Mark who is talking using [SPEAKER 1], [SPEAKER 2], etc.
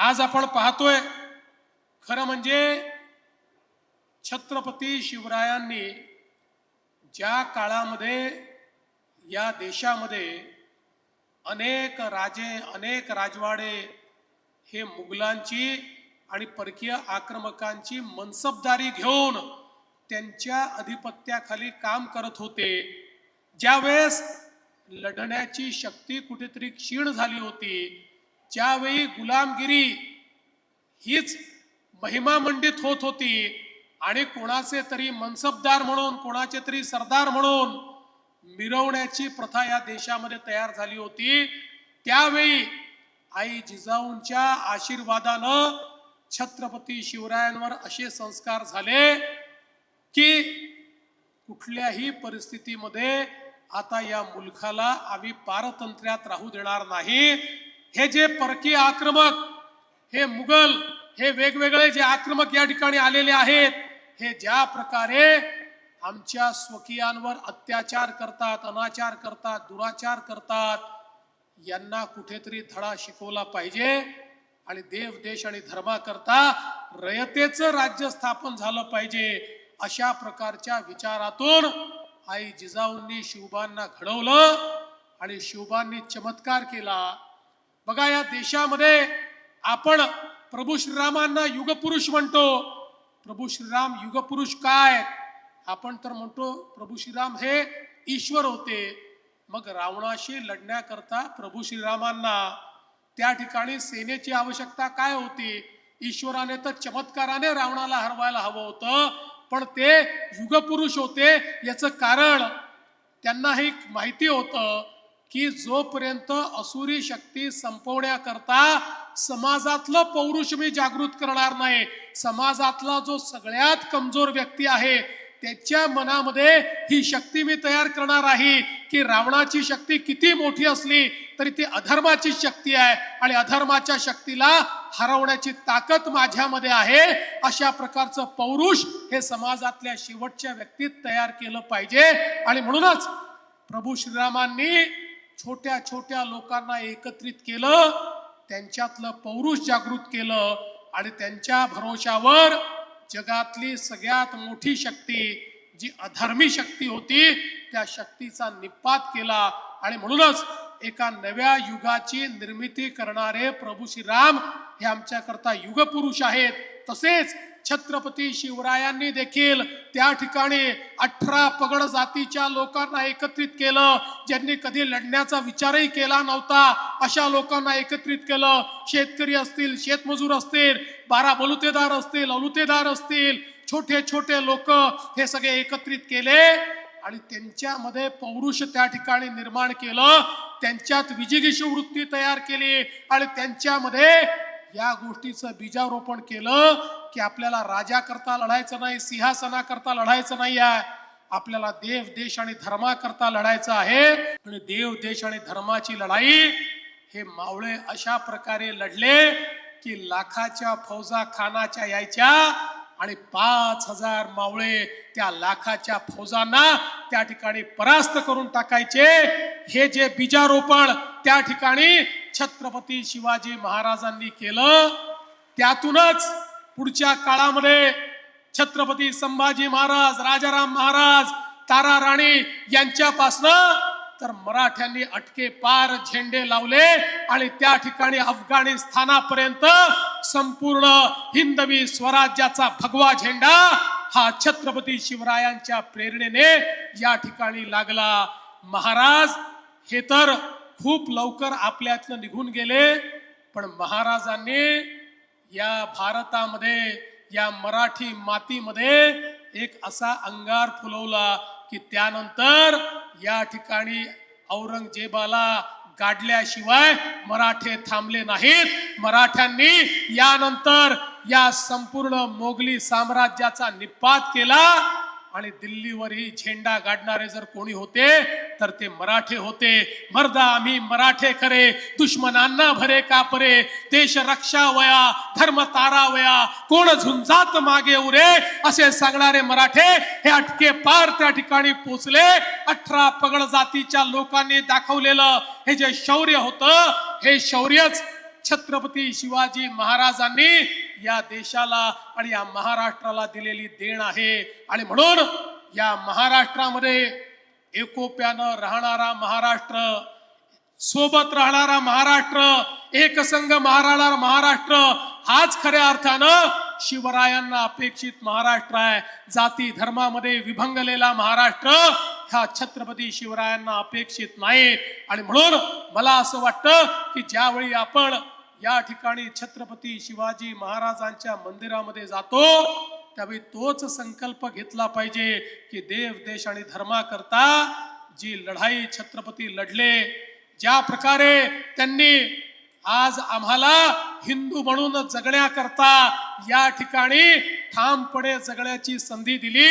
[SPEAKER 1] आज आपण पाहतोय खरं म्हणजे छत्रपती शिवरायांनी ज्या काळामध्ये या देशामध्ये अनेक राजे अनेक राजवाडे हे मुघलांची आणि परकीय आक्रमकांची मनसबदारी घेऊन त्यांच्या अधिपत्याखाली काम करत होते. ज्यावेळेस लढण्याची शक्ती कुठेतरी क्षीण झाली होती ज्यावेळी गुलामगिरी हीच महिमामंडित होत होती आणि कोणाचे तरी मनसबदार म्हणून कोणाचे तरी सरदार म्हणून मिरवण्याची प्रथा या देशामध्ये तयार झाली होती त्यावेळी आई जिजाऊंच्या आशीर्वादानं छत्रपती शिवरायांवर असे संस्कार झाले की कुठल्याही परिस्थितीमध्ये आता या मुलखाला आम्ही पारतंत्र्यात राहू देणार नाही. हे जे परकीय आक्रमक हे मुघल हे वेगवेगळे जे आक्रमक या ठिकाणी आलेले आहेत हे ज्या प्रकारे आमच्या स्वकीयांवर अत्याचार करतात अनाचार करतात दुराचार करतात यांना कुठेतरी धडा शिकवला पाहिजे आणि देव देश आणि धर्माकरता रयतेचं राज्य स्थापन झालं पाहिजे अशा प्रकारच्या विचारातून आई जिजाऊंनी शिवबांना घडवलं आणि शिवबांनी चमत्कार केला. बघा या देशामध्ये आपण प्रभू श्रीरामांना युगपुरुष म्हणतो. प्रभू श्रीराम युगपुरुष काय? आपण तर म्हणतो प्रभू श्रीराम हे ईश्वर होते. मग रावणाशी लढण्याकरता प्रभू श्रीरामांना त्या ठिकाणी सेनेची आवश्यकता काय होती? ईश्वराने तर चमत्काराने रावणाला हरवायला हवं होतं पण ते युगपुरुष होते. याचं कारण त्यांना हे माहिती होतं. की जोपर्यंत असुरी शक्ती संपवण्याकरता समाजातलं पौरुष मी जागृत करणार नाही समाजातला जो सगळ्यात कमजोर व्यक्ती आहे त्याच्या मनामध्ये ही शक्ती मी तयार करणार आहे की रावणाची शक्ती किती मोठी असली तरी ती अधर्माची शक्ती आहे आणि अधर्माच्या शक्तीला हरवण्याची ताकद माझ्यामध्ये आहे. अशा प्रकारचं पौरुष हे समाजातल्या शेवटच्या व्यक्तीत तयार केलं पाहिजे आणि म्हणूनच प्रभू श्रीरामांनी छोट्या छोट्या लोकांना एकत्रित केलं त्यांच्यातलं पौरुष जागृत केलं आणि त्यांच्या भरोशावर जगातली सगळ्यात मोठी शक्ती जी अधर्मी शक्ती होती त्या शक्तीचा निपात केला आणि म्हणूनच एका नव्या युगाची निर्मिती करणारे प्रभू श्रीराम हे आमच्याकरता युगपुरुष आहेत. तसेच छत्रपती शिवरायांनी देखील त्या ठिकाणी अठरा पगड जातीच्या लोकांना एकत्रित केलं. ज्यांनी कधी लढण्याचा विचारही केला नव्हता अशा लोकांना एकत्रित केलं. शेतकरी असतील शेतमजूर असतील बारा बलुतेदार असतील अलुतेदार असतील छोटे छोटे लोक हे सगळे एकत्रित केले आणि त्यांच्यामध्ये पौरुष त्या ठिकाणी निर्माण केलं. त्यांच्यात विजिगीशी वृत्ती तयार केली आणि त्यांच्यामध्ये या गोष्टीचं बीजारोपण केलं. की आपल्याला राजा करता लढायचं नाही सिंहासनाकरता लढायचं नाही आहे. आपल्याला देव देश आणि धर्माकरता लढायचं आहे. आणि देव देश आणि धर्माची लढाई हे मावळे अशा प्रकारे लढले की लाखाच्या फौजा खानाच्या यायच्या आणि पाच हजार मावळे त्या लाखाच्या फौजांना त्या ठिकाणी परास्त करून टाकायचे. हे जे बीजारोपण त्या ठिकाणी छत्रपती शिवाजी महाराजांनी केलं त्यातूनच पुढच्या काळामध्ये छत्रपती संभाजी महाराज राजाराम महाराज तारा राणी यांच्यापासनं तर मराठ्यांनी अटके पार झेंडे लावले आणि त्या ठिकाणी अफगाणिस्तानापर्यंत संपूर्ण हिंदवी स्वराज्याचा भगवा झेंडा हा छत्रपती शिवरायांच्या प्रेरणेने या ठिकाणी लागला. महाराज हे तर खूप लवकर आपल्यातनं निघून गेले पण महाराजांनी या भारतामध्ये या मराठी मातीमध्ये एक असा अंगार फुलवला की त्यानंतर या ठिकाणी औरंगजेबाला गाडल्याशिवाय मराठे थांबले नाहीत. मराठ्यांनी यानंतर या संपूर्ण मोगली साम्राज्याचा निपात केला. आणि दिल्लीवरही झेंडा गाडणारे जर कोणी होते तर ते मराठे होते. मर्दा आम्ही मराठे खरे दुश्मनांना भरे कापरे. देश रक्षा वया धर्म तारा वया कोण झुंजात मागे उरे? असे सांगणारे मराठे हे अटके पार त्या ठिकाणी पोचले. अठरा पगड जातीच्या लोकांनी दाखवलेलं हे जे शौर्य होतं हे शौर्यच छत्रपती शिवाजी महाराजांनी या देशाला आणि या महाराष्ट्राला दिलेली देण आहे. आणि म्हणून या महाराष्ट्रामध्ये एकोप्यानं राहणारा महाराष्ट्र सोबत राहणारा महाराष्ट्र एकसंघ महाराणा महाराष्ट्र हाच खऱ्या अर्थानं शिवरायांना अपेक्षित महाराष्ट्र आहे. जाती धर्मामध्ये विभंगलेला महाराष्ट्र ह्या छत्रपती शिवरायांना अपेक्षित नाही. आणि म्हणून मला असं वाटतं की ज्यावेळी आपण या ठिकाणी छत्रपती शिवाजी महाराजांच्या मंदिरामध्ये जातो त्यावेळी तोच संकल्प घेतला पाहिजे की देव देश आणि धर्माकरता जी लढाई छत्रपती लढले ज्या प्रकारे त्यांनी आज आम्हाला हिंदू म्हणून जगण्याकरता या ठिकाणी ठामपणे जगण्याची संधी दिली.